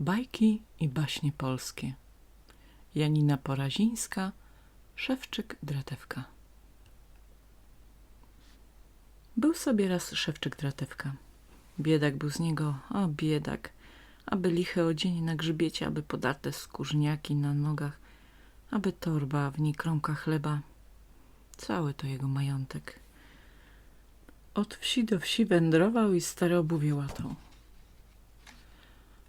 Bajki i baśnie polskie. Janina Porazińska, Szewczyk Dratewka. Był sobie raz Szewczyk Dratewka. Biedak był z niego, o biedak, aby lichy odzienie na grzbiecie, aby podarte skórzniaki na nogach, aby torba, w niej kromka chleba. Cały to jego majątek. Od wsi do wsi wędrował i stare obuwie łatał.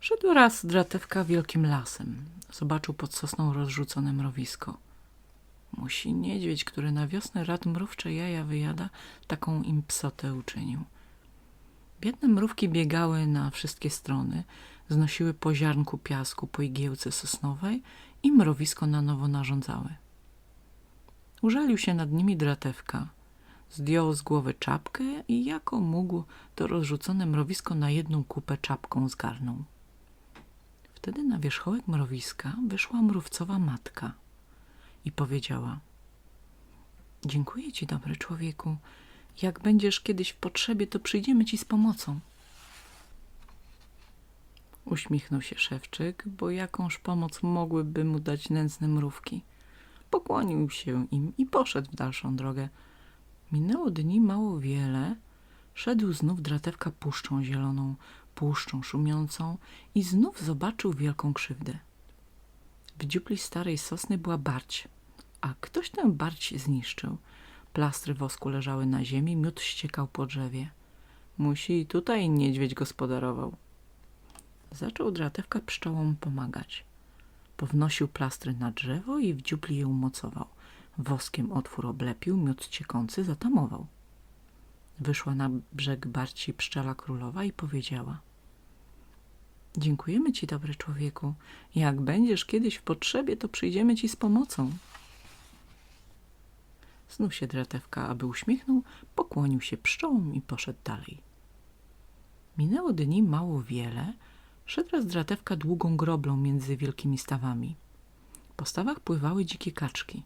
Szedł raz dratewka wielkim lasem. Zobaczył pod sosną rozrzucone mrowisko. Musi niedźwiedź, który na wiosnę rad mrówcze jaja wyjada, taką im psotę uczynił. Biedne mrówki biegały na wszystkie strony, znosiły po ziarnku piasku po igiełce sosnowej i mrowisko na nowo narządzały. Użalił się nad nimi dratewka. Zdjął z głowy czapkę i jako mógł to rozrzucone mrowisko na jedną kupę czapką zgarnął. Wtedy na wierzchołek mrowiska wyszła mrówcowa matka i powiedziała Dziękuję ci, dobry człowieku. Jak będziesz kiedyś w potrzebie, to przyjdziemy ci z pomocą. Uśmichnął się szewczyk, bo jakąż pomoc mogłyby mu dać nędzne mrówki. Pokłonił się im i poszedł w dalszą drogę. Minęło dni mało wiele. Szedł znów dratewka puszczą zieloną, puszczą szumiącą i znów zobaczył wielką krzywdę. W dziupli starej sosny była barć, a ktoś tę barć zniszczył. Plastry wosku leżały na ziemi, miód ściekał po drzewie. Musi i tutaj niedźwiedź gospodarował. Zaczął dratewka pszczołom pomagać. Pownosił plastry na drzewo i w dziupli je umocował. Woskiem otwór oblepił, miód ciekący zatamował. Wyszła na brzeg barci pszczela królowa i powiedziała Dziękujemy ci, dobry człowieku. Jak będziesz kiedyś w potrzebie, to przyjdziemy ci z pomocą. Znów się dratewka, aby uśmiechnął, pokłonił się pszczołom i poszedł dalej. Minęło dni mało wiele, szedł raz dratewka długą groblą między wielkimi stawami. Po stawach pływały dzikie kaczki.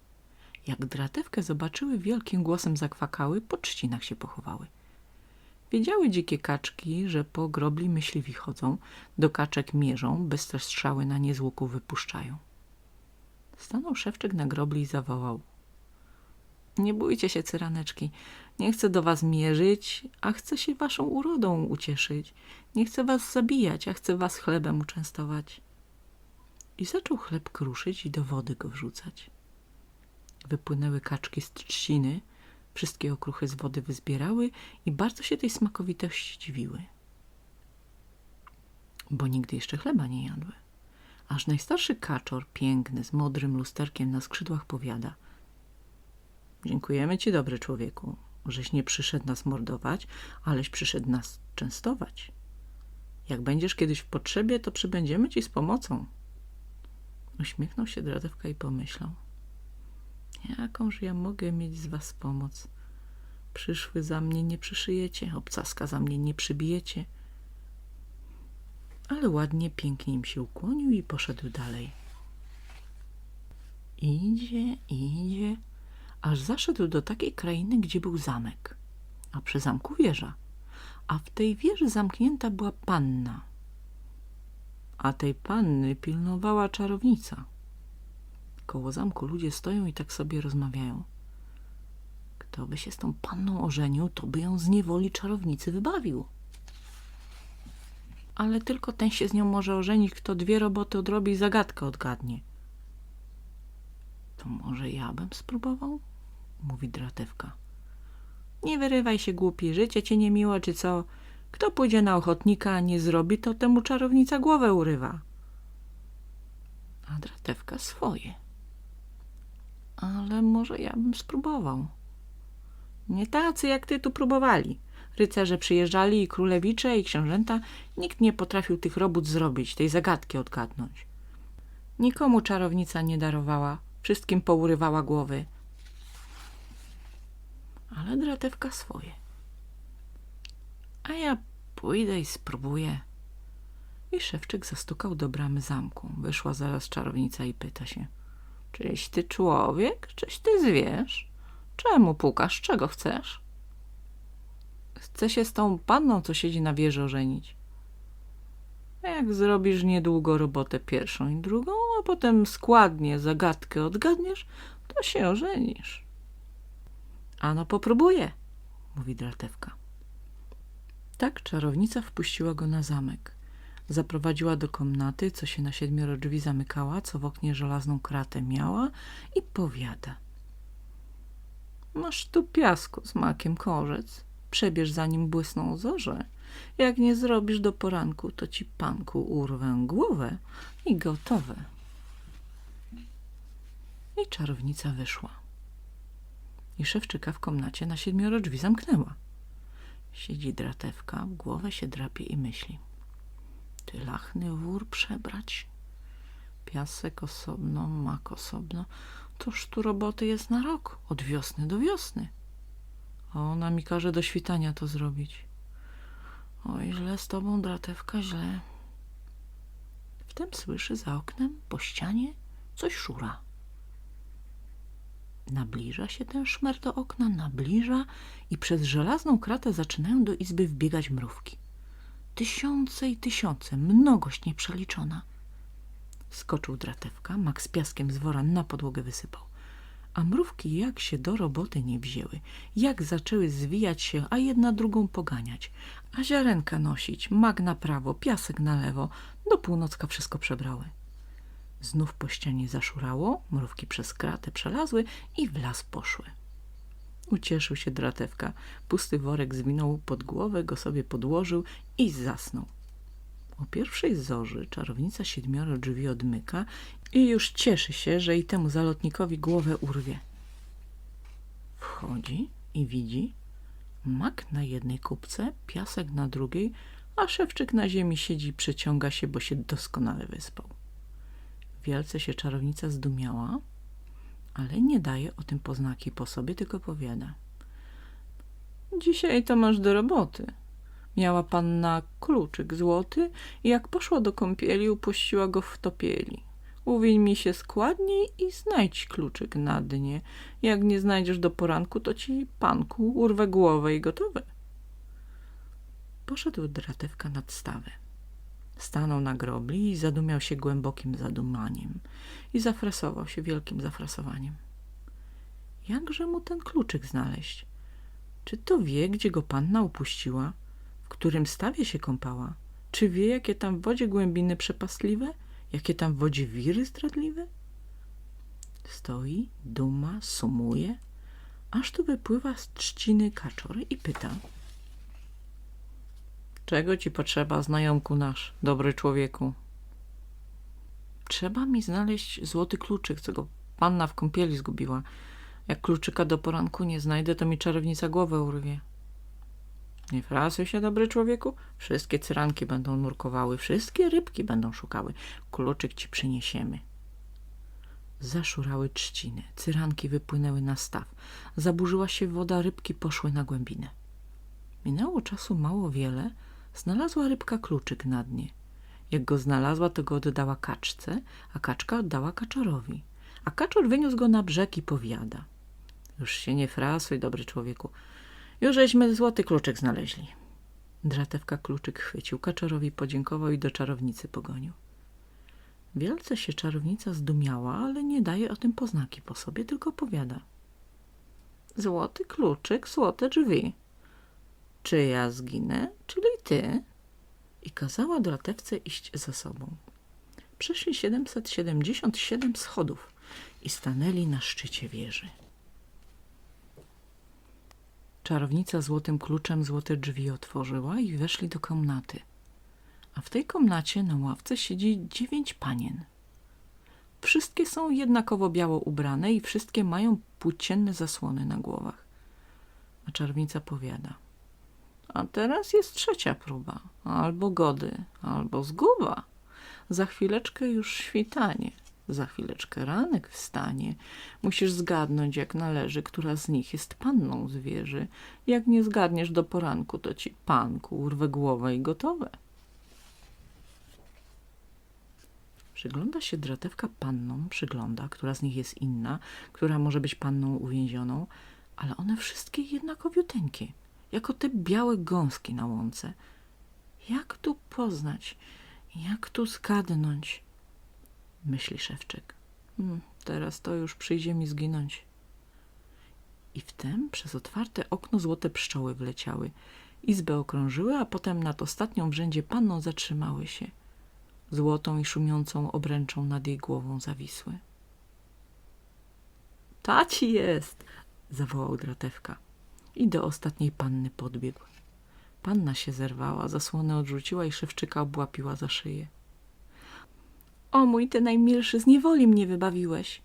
Jak dratewkę zobaczyły, wielkim głosem zakwakały, po trzcinach się pochowały. Wiedziały dzikie kaczki, że po grobli myśliwi chodzą, do kaczek mierzą, bystre strzały na nie z łuku wypuszczają. Stanął szewczyk na grobli i zawołał. Nie bójcie się, cyraneczki. Nie chcę do was mierzyć, a chcę się waszą urodą ucieszyć. Nie chcę was zabijać, a chcę was chlebem uczęstować. I zaczął chleb kruszyć i do wody go wrzucać. Wypłynęły kaczki z trzciny, wszystkie okruchy z wody wyzbierały i bardzo się tej smakowitości dziwiły. Bo nigdy jeszcze chleba nie jadły. Aż najstarszy kaczor, piękny, z modrym lusterkiem na skrzydłach, powiada – Dziękujemy ci, dobry człowieku, żeś nie przyszedł nas mordować, aleś przyszedł nas częstować. Jak będziesz kiedyś w potrzebie, to przybędziemy ci z pomocą. Uśmiechnął się Dratewka i pomyślał. Jakąż ja mogę mieć z was pomoc? Przyszły za mnie nie przyszyjecie, obcaska za mnie nie przybijecie. Ale ładnie, pięknie im się ukłonił i poszedł dalej. Idzie, idzie, aż zaszedł do takiej krainy, gdzie był zamek, a przy zamku wieża, a w tej wieży zamknięta była panna, a tej panny pilnowała czarownica. Koło zamku ludzie stoją i tak sobie rozmawiają. Kto by się z tą panną ożenił, to by ją z niewoli czarownicy wybawił. Ale tylko ten się z nią może ożenić, kto dwie roboty odrobi i zagadkę odgadnie. To może ja bym spróbował? mówi dratewka. Nie wyrywaj się, głupi, życie ci niemiło, czy co? Kto pójdzie na ochotnika, a nie zrobi, to temu czarownica głowę urywa. A dratewka swoje. Ale może ja bym spróbował. Nie tacy jak ty tu próbowali. Rycerze przyjeżdżali i królewicze i książęta. Nikt nie potrafił tych robót zrobić, tej zagadki odgadnąć. Nikomu czarownica nie darowała, wszystkim pourywała głowy ale dratewka swoje. A ja pójdę i spróbuję. I szewczyk zastukał do bramy zamku. Wyszła zaraz czarownica i pyta się. Czyś ty człowiek, czyś ty zwierz? Czemu pukasz? Czego chcesz? Chcę się z tą panną, co siedzi na wieży, ożenić. Jak zrobisz niedługo robotę pierwszą i drugą, a potem składnie zagadkę odgadniesz, to się ożenisz. Ano popróbuję, mówi Dratewka. Tak czarownica wpuściła go na zamek. Zaprowadziła do komnaty, co się na siedmioro drzwi zamykała, co w oknie żelazną kratę miała i powiada. Masz tu piasku z makiem korzec. Przebierz zanim błysną zorze. Jak nie zrobisz do poranku, to ci panku urwę głowę i gotowe. I czarownica wyszła. I szewczyka w komnacie na siedmioro drzwi zamknęła. Siedzi dratewka, głowę się drapie i myśli. Ty lachny wór przebrać? Piasek osobno, mak osobno. Toż tu roboty jest na rok, od wiosny do wiosny. A ona mi każe do świtania to zrobić. Oj, źle z tobą, dratewka, źle. Wtem słyszy za oknem, po ścianie, coś szura. Nabliża się ten szmer do okna, nabliża i przez żelazną kratę zaczynają do izby wbiegać mrówki. Tysiące i tysiące, mnogość nieprzeliczona. Skoczył dratewka, mak z piaskiem z wora na podłogę wysypał. A mrówki jak się do roboty nie wzięły, jak zaczęły zwijać się, a jedna drugą poganiać, a ziarenka nosić, mak na prawo, piasek na lewo, do północka wszystko przebrały. Znów po ścianie zaszurało, mrówki przez kratę przelazły i w las poszły. Ucieszył się dratewka, pusty worek zwinął pod głowę, go sobie podłożył i zasnął. O pierwszej zorzy czarownica siedmioro drzwi odmyka i już cieszy się, że i temu zalotnikowi głowę urwie. Wchodzi i widzi mak na jednej kubce, piasek na drugiej, a szewczyk na ziemi siedzi i przeciąga się, bo się doskonale wyspał. Wielce się czarownica zdumiała, ale nie daje o tym poznaki po sobie, tylko powiada. Dzisiaj to masz do roboty. Miała panna kluczyk złoty i jak poszła do kąpieli, upuściła go w topieli. Uwiń mi się składniej i znajdź kluczyk na dnie. Jak nie znajdziesz do poranku, to ci panku urwę głowę i gotowe. Poszedł dratewka nad stawę. Stanął na grobli i zadumiał się głębokim zadumaniem i zafrasował się wielkim zafrasowaniem. Jakże mu ten kluczyk znaleźć? Czy to wie, gdzie go panna upuściła? W którym stawie się kąpała? Czy wie, jakie tam w wodzie głębiny przepastliwe? Jakie tam w wodzie wiry zdradliwe? Stoi, duma, sumuje, aż tu wypływa z trzciny kaczor i pyta – Czego ci potrzeba, znajomku nasz, dobry człowieku? Trzeba mi znaleźć złoty kluczyk, co go panna w kąpieli zgubiła. Jak kluczyka do poranku nie znajdę, to mi czarownica głowę urwie. Nie frasuj się, dobry człowieku. Wszystkie cyranki będą nurkowały, wszystkie rybki będą szukały. Kluczyk ci przyniesiemy. Zaszurały trzciny, cyranki wypłynęły na staw. Zaburzyła się woda, rybki poszły na głębinę. Minęło czasu mało wiele, Znalazła rybka kluczyk na dnie. Jak go znalazła, to go oddała kaczce, a kaczka oddała kaczorowi. A kaczor wyniósł go na brzeg i powiada. Już się nie frasuj, dobry człowieku. Już żeśmy złoty kluczyk znaleźli. Dratewka kluczyk chwycił, kaczorowi podziękował i do czarownicy pogonił. Wielce się czarownica zdumiała, ale nie daje o tym poznaki po sobie, tylko powiada. Złoty kluczyk, złote drzwi czy ja zginę, czyli ty. I kazała dratewce iść za sobą. Przeszli 777 schodów i stanęli na szczycie wieży. Czarownica złotym kluczem złote drzwi otworzyła i weszli do komnaty. A w tej komnacie na ławce siedzi dziewięć panien. Wszystkie są jednakowo biało ubrane i wszystkie mają płócienne zasłony na głowach. A czarownica powiada – a teraz jest trzecia próba. Albo gody, albo zguba. Za chwileczkę już świtanie. Za chwileczkę ranek wstanie. Musisz zgadnąć, jak należy, która z nich jest panną zwierzy. Jak nie zgadniesz do poranku, to ci panku urwę głowę i gotowe. Przygląda się dratewka pannom, przygląda, która z nich jest inna, która może być panną uwięzioną, ale one wszystkie jednakowiuteńkie jako te białe gąski na łące. Jak tu poznać, Jak tu skadnąć? Myśli szewczyk. Hmm, teraz to już przyjdzie mi zginąć. I wtem przez otwarte okno złote pszczoły wleciały. Izbę okrążyły, a potem nad ostatnią w rzędzie panną zatrzymały się. Złotą i szumiącą obręczą nad jej głową zawisły. Taci jest! zawołał dratewka i do ostatniej panny podbiegł. Panna się zerwała, zasłonę odrzuciła i szewczyka obłapiła za szyję. O mój ty najmilszy, z niewoli mnie wybawiłeś.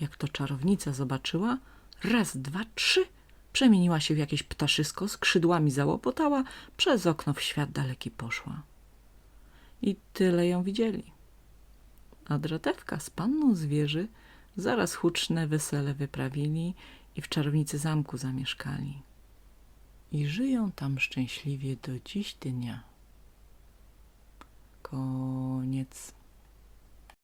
Jak to czarownica zobaczyła, raz, dwa, trzy, przemieniła się w jakieś ptaszysko, skrzydłami załopotała, przez okno w świat daleki poszła. I tyle ją widzieli. A dratewka z panną zwierzy zaraz huczne wesele wyprawili i w czarownicy zamku zamieszkali. I żyją tam szczęśliwie do dziś dnia. Koniec.